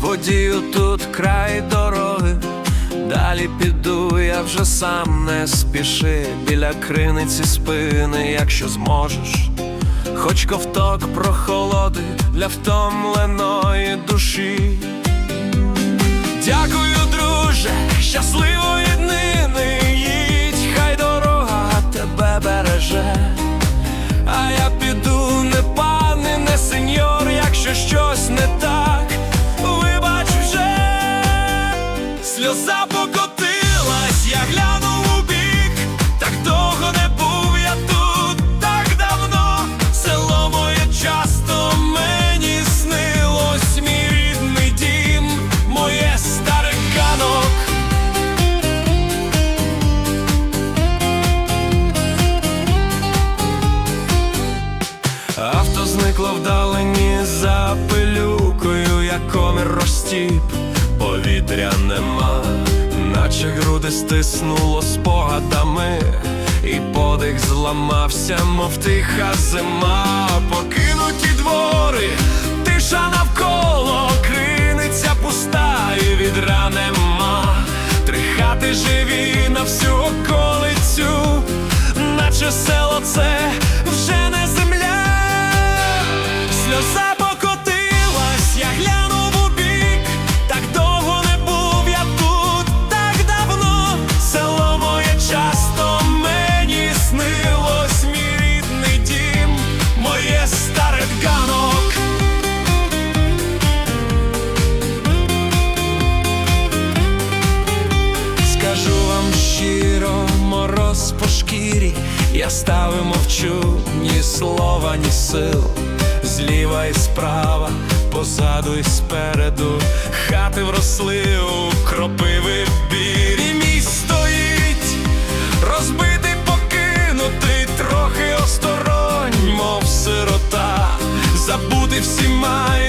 Водію, тут край дороги. Далі піду, я вже сам не спіши біля криниці спини, якщо зможеш. Хоч ковток прохолоди для втомленої душі. Дякую, друже, щасливої днини їдь, хай дорога тебе береже. А я піду, не пане, не сеньор, якщо щось не так, вибач вже, сльоза покотилась, Зникло вдалині за пилюкою, як комір розтіп, повітря нема, наче груди стиснуло спогадами, і подих зламався, мов тиха зима, покинуті двори, тиша навколо, криниця пуста і відра нема, три хати живі на всю околицю, наче село це сльоза я глянув у бік, так довго не був я тут, так давно, село моє часто мені снилось, мій рідний дім, моє старе ганок. Скажу вам щиро, мороз я став і мовчу, ні слова, ні сил, зліва і справа, позаду і спереду, хати вросли у кропиви бір і мій стоїть, розбитий, покинутий, трохи осторонь, мов сирота, забути всі всіма.